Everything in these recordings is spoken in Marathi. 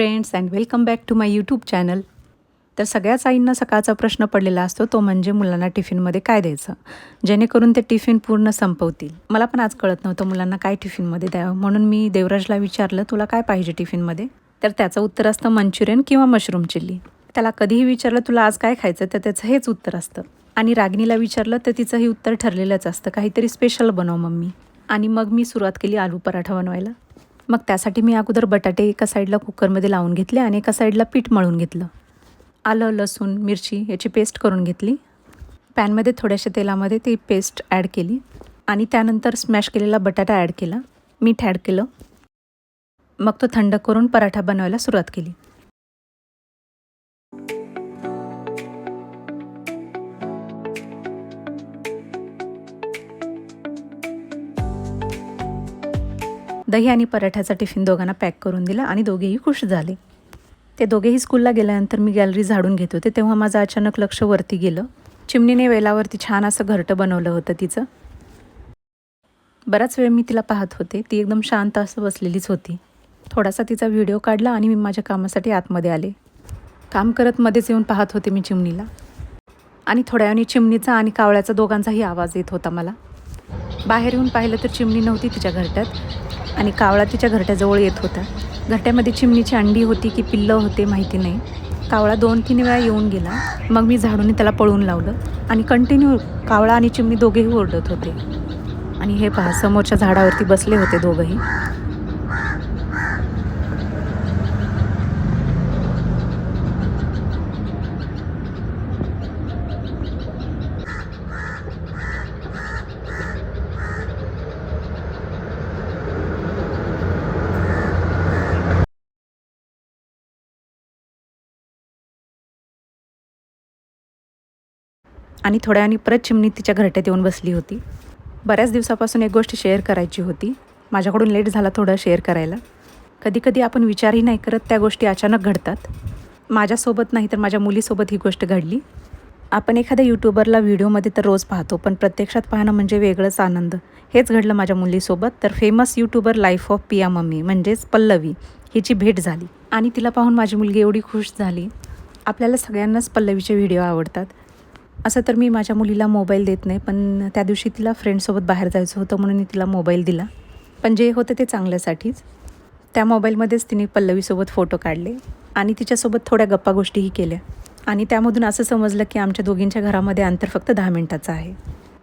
Friends and welcome back to my YouTube channel तर सगळ्याच आईंना सकाळचा प्रश्न पडलेला असतो तो म्हणजे मुलांना टिफिनमध्ये काय द्यायचं? जेणेकरून ते टिफिन पूर्ण संपवतील. मला पण आज कळत नव्हतं मुलांना काय टिफिनमध्ये द्यावं. म्हणून मी देवराजला विचारलं तुला काय पाहिजे टिफिनमध्ये तर त्याचं उत्तर असतं मंचुरियन किंवा मशरूम चिल्ली. त्याला कधीही विचारलं तुला आज काय खायचं तर त्याचं हेच उत्तर असतं. आणि रागिणीला विचारलं तर तिचंही उत्तर ठरलेलंच असतं. काहीतरी स्पेशल बनव मम्मी. आणि मग मी सुरुवात केली आलू पराठा बनवायला. मग त्यासाठी मी अगोदर बटाटे एका साईडला कुकरमध्ये लावून घेतले आणि एका साईडला पीठ मळून घेतलं. आलं लसूण मिरची याची पेस्ट करून घेतली. पॅनमध्ये थोड्याशा तेलामध्ये ती पेस्ट ॲड केली आणि त्यानंतर स्मॅश केलेला बटाटा ॲड केला. मीठ ॲड केलं. मग तो थंड करून पराठा बनवायला सुरुवात केली. दही आणि पराठ्याचा टिफिन दोघांना पॅक करून दिला आणि दोघेही खुश झाले. ते दोघेही स्कूलला गेल्यानंतर मी गॅलरी झाडून घेत होते तेव्हा माझं अचानक लक्ष वरती गेलं. चिमणीने वेलावरती छान असं घरटं बनवलं होतं तिचं. बराच वेळ मी तिला पाहत होते ती एकदम शांत असं बसलेलीच होती. थोडासा तिचा व्हिडिओ काढला आणि मी माझ्या कामासाठी आतमध्ये आले. काम करत मध्येच येऊन पाहत होते मी चिमणीला. आणि थोड्या वेळाने चिमणीचा आणि कावळ्याचा दोघांचाही आवाज येत होता मला. बाहेर येऊन पाहिलं तर चिमणी नव्हती तिच्या घरट्यात. आणि कावळा तिच्या घरट्याजवळ येत होता. घरट्यामध्ये चिमणीची अंडी होती की पिल्लं होते माहिती नाही. कावळा दोन तीन वेळा येऊन गेला. मग मी झाडून त्याला पळून लावलं आणि कंटिन्यू कावळा आणि चिमणी दोघेही ओरडत होते. आणि हे पहा समोरच्या झाडावरती बसले होते दोघंही. आणि थोड्या वेळाने परत चिमणी तिच्या घरट्यात येऊन बसली होती. बऱ्याच दिवसापासून एक गोष्ट शेअर करायची होती. माझ्याकडून लेट झाला थोडं शेअर करायला. कधीकधी आपण विचारही नाही करत त्या गोष्टी अचानक घडतात. माझ्यासोबत नाही तर माझ्या मुलीसोबत ही गोष्ट घडली. आपण एखाद्या यूट्यूबरला व्हिडिओमध्ये तर रोज पाहतो पण प्रत्यक्षात पाहणं म्हणजे वेगळंच आनंद. हेच घडलं माझ्या मुलीसोबत. तर famous YouTuber Life of Piya mummy म्हणजेच पल्लवी हिची भेट झाली. आणि तिला पाहून माझी मुलगी एवढी खुश झाली. आपल्याला सगळ्यांनाच पल्लवीचे व्हिडिओ आवडतात. असं तर मी माझ्या मुलीला मोबाईल देत नाही पण त्या दिवशी तिला फ्रेंडसोबत बाहेर जायचं होतं म्हणून मी तिला मोबाईल दिला. पण जे होतं ते चांगल्यासाठीच. त्या मोबाईलमध्येच तिने पल्लवीसोबत फोटो काढले आणि तिच्यासोबत थोड्या गप्पा गोष्टीही केल्या. आणि त्यामधून असं समजलं की आमच्या दोघींच्या घरामध्ये अंतर फक्त दहा मिनटाचं आहे.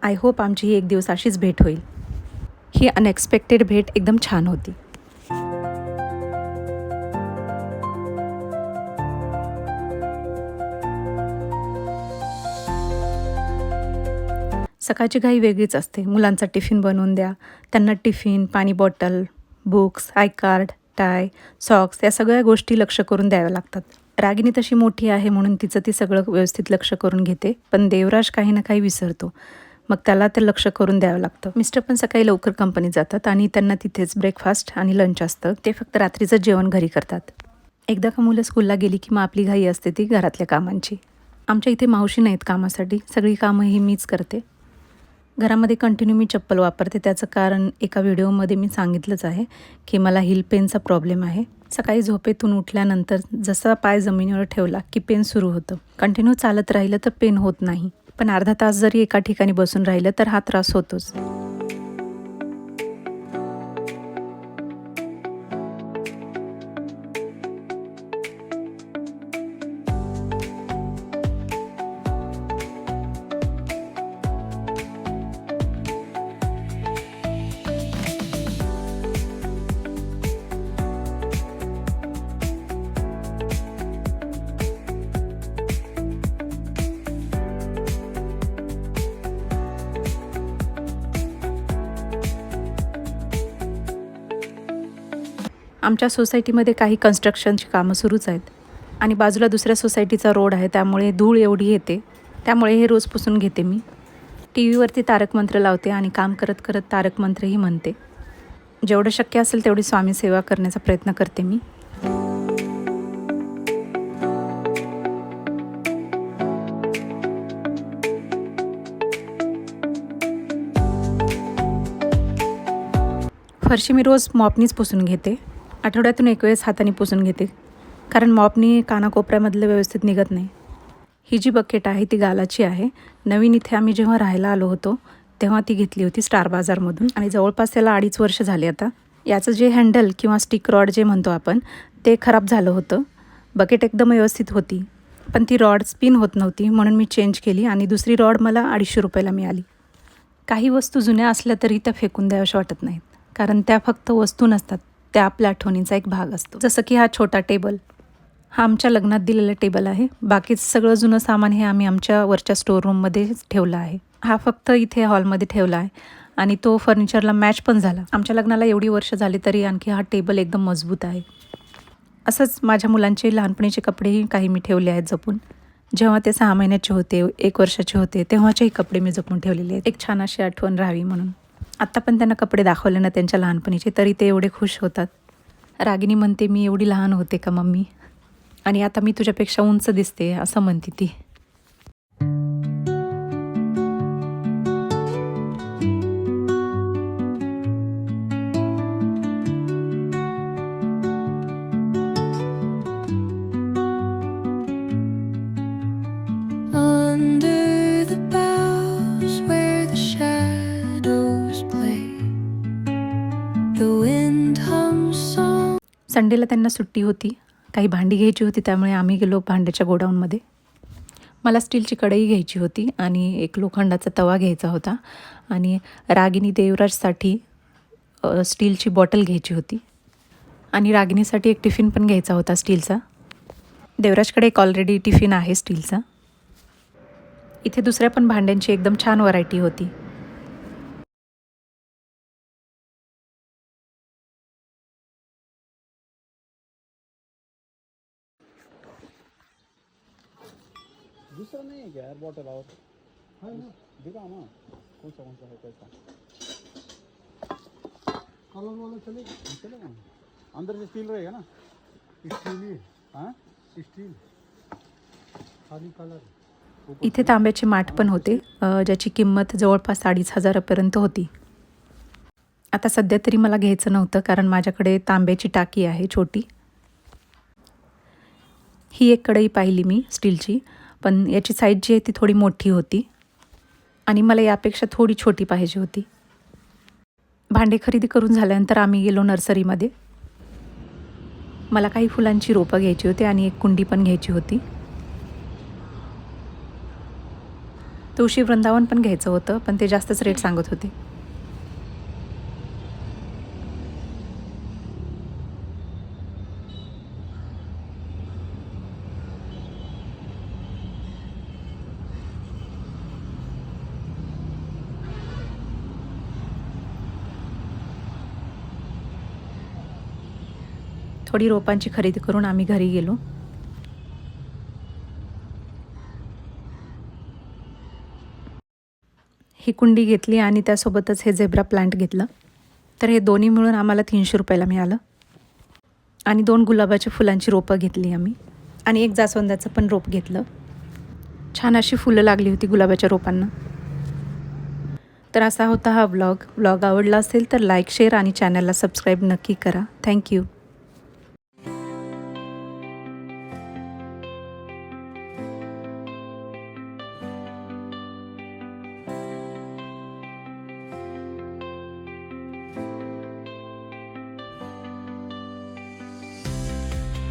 आय होप आमची ही एक दिवस अशीच भेट होईल. ही अनएक्सपेक्टेड भेट एकदम छान होती. सकाळची घाई वेगळीच असते. मुलांचा टिफिन बनवून द्या. त्यांना टिफिन पाणी bottle books I card tie socks या सगळ्या गोष्टी लक्ष करून द्याव्या लागतात. रागिनी तशी मोठी आहे म्हणून तिचं ती सगळं व्यवस्थित लक्ष करून घेते. पण देवराज काही ना काही विसरतो. मग त्याला ते लक्ष करून द्यावं लागतं. मिस्टर पण सकाळी लवकर कंपनीत जातात आणि त्यांना तिथेच ब्रेकफास्ट आणि लंच असतं. ते फक्त रात्रीचं जेवण घरी करतात. एकदा का मुलं स्कूलला गेली की मग आपली घाई असते ती घरातल्या कामांची. आमच्या इथे मावशी नाहीत कामासाठी. सगळी कामं ही मीच करते. घरामध्ये कंटिन्यू मी चप्पल वापरते. त्याचं कारण एका व्हिडिओमध्ये मी सांगितलंच आहे की मला हिल पेनचा प्रॉब्लेम आहे. सकाळी झोपेतून उठल्यानंतर जसा पाय जमिनीवर ठेवला की पेन सुरू होतं. कंटिन्यू चालत राहिलं तर पेन होत नाही. पण अर्धा तास जरी एका ठिकाणी बसून राहिलं तर हा त्रास होतोच. आमच्या सोसायटीमध्ये काही कन्स्ट्रक्शनची कामं सुरूच आहेत. आणि बाजूला दुसऱ्या सोसायटीचा रोड आहे त्यामुळे धूळ एवढी येते. त्यामुळे हे रोज पुसून घेते मी. टी व्हीवरती तारक मंत्र लावते आणि काम करत करत तारक मंत्रही म्हणते. जेवढं शक्य असेल तेवढी स्वामी सेवा करण्याचा प्रयत्न करते मी. फरशी मी रोज मॉपनीच पुसून घेते. आठवड्यातून एक वेळेस हाताने पुसून घेते. कारण मॉपनी कानाकोपऱ्यामधलं व्यवस्थित निघत नाही. ही जी बकेट आहे ती गालाची आहे. नवीन इथे आम्ही जेव्हा राहायला आलो होतो तेव्हा ती घेतली होती स्टार बाजारमधून. आणि जवळपास त्याला अडीच वर्ष झाले आता. याचं जे हँडल किंवा स्टिक रॉड जे म्हणतो आपण ते खराब झालं होतं. बकेट एकदम व्यवस्थित होती. पण ती रॉड स्पिन होत नव्हती म्हणून मी चेंज केली आणि दुसरी रॉड मला अडीचशे रुपयाला मिळाली. काही वस्तू जुन्या असल्या तरी त्या फेकून द्याव्याशा वाटत नाहीत. कारण त्या फक्त वस्तू नसतात त्या आपल्या आठवणींचा एक भाग असतो. जसं की हा छोटा टेबल हा आमच्या लग्नात दिलेला टेबल आहे. बाकीचं सगळं जुनं सामान हे आम्ही आमच्या वरच्या स्टोर रूममध्येच ठेवलं आहे. हा फक्त इथे हॉलमध्ये ठेवला आहे. आणि तो फर्निचरला मॅच पण झाला. आमच्या लग्नाला एवढी वर्ष झाली तरी आणखी हा टेबल एकदम मजबूत आहे. असंच माझ्या मुलांचे लहानपणीचे कपडेही काही मी ठेवले आहेत जपून. जेव्हा ते सहा महिन्याचे होते एक वर्षाचे होते तेव्हाचेही कपडे मी जपून ठेवलेले आहेत. एक छान अशी आठवण राहावी म्हणून. आत्ता पण त्यांना कपडे दाखवले ना त्यांच्या लहानपणीचे तरी ते एवढे खुश होतात. रागिनी म्हणते मी एवढी लहान होते का मम्मी? आणि आता मी तुझ्यापेक्षा उंच दिसते असं म्हणते ती. संडेला त्यांना सुट्टी होती. काही भांडी घ्यायची होती त्यामुळे आम्ही गेलो भांड्याच्या गोडाऊनमध्ये. मला स्टीलची कढई घ्यायची होती आणि एक लोखंडाचा तवा घ्यायचा होता. आणि रागिनी देवराजसाठी स्टीलची बॉटल घ्यायची होती. आणि रागिनीसाठी एक टिफिन पण घ्यायचा होता स्टीलचा. देवराजकडे एक ऑलरेडी टिफिन आहे स्टीलचा. इथे दुसऱ्या पण भांड्यांची एकदम छान व्हरायटी होती. दूसरा नहीं है क्या एयर बॉटल और हाँ दिखाओ ना. कौन सा कौन सा है कैसा कलर वाला चलेगा चलेगा ना. अंदर से स्टील रहेगा ना? स्टील ही? हाँ स्टील खाली कलर इथे तांब्याचे माठ पण होते ज्याची किंमत जवळपास अडीच हजारापर्यंत होती. आता सध्या तरी मला घ्यायचं नव्हतं कारण माझ्याकडे तांब्याची टाकी आहे छोटी. ही एक कढई पाहिली मी स्टीलची. पण याची साईज जी आहे ती थोडी मोठी होती. आणि मला यापेक्षा थोडी छोटी पाहिजे होती. भांडे खरेदी करून झाल्यानंतर आम्ही गेलो नर्सरीमध्ये. मला काही फुलांची रोपं घ्यायची होती आणि एक कुंडी पण घ्यायची होती. तुळशी वृंदावन पण घ्यायचं होतं पण ते जास्तच रेट सांगत होते. थोडी रोपांची खरेदी करून आम्ही घरी गेलो. ही कुंडी घेतली आणि त्यासोबतच हे झेब्रा प्लांट घेतलं. तर हे दोन्ही मिळून आम्हाला तीनशे रुपयाला मिळालं. आणि दोन गुलाबाच्या फुलांची रोपं घेतली आम्ही. आणि एक जास्वंदाचं पण रोप घेतलं. छान अशी फुलं लागली होती गुलाबाच्या रोपांना. तर असा होता हा व्लॉग व्लॉग आवडला असेल तर लाईक शेअर आणि चॅनलला सबस्क्राईब नक्की करा. थँक्यू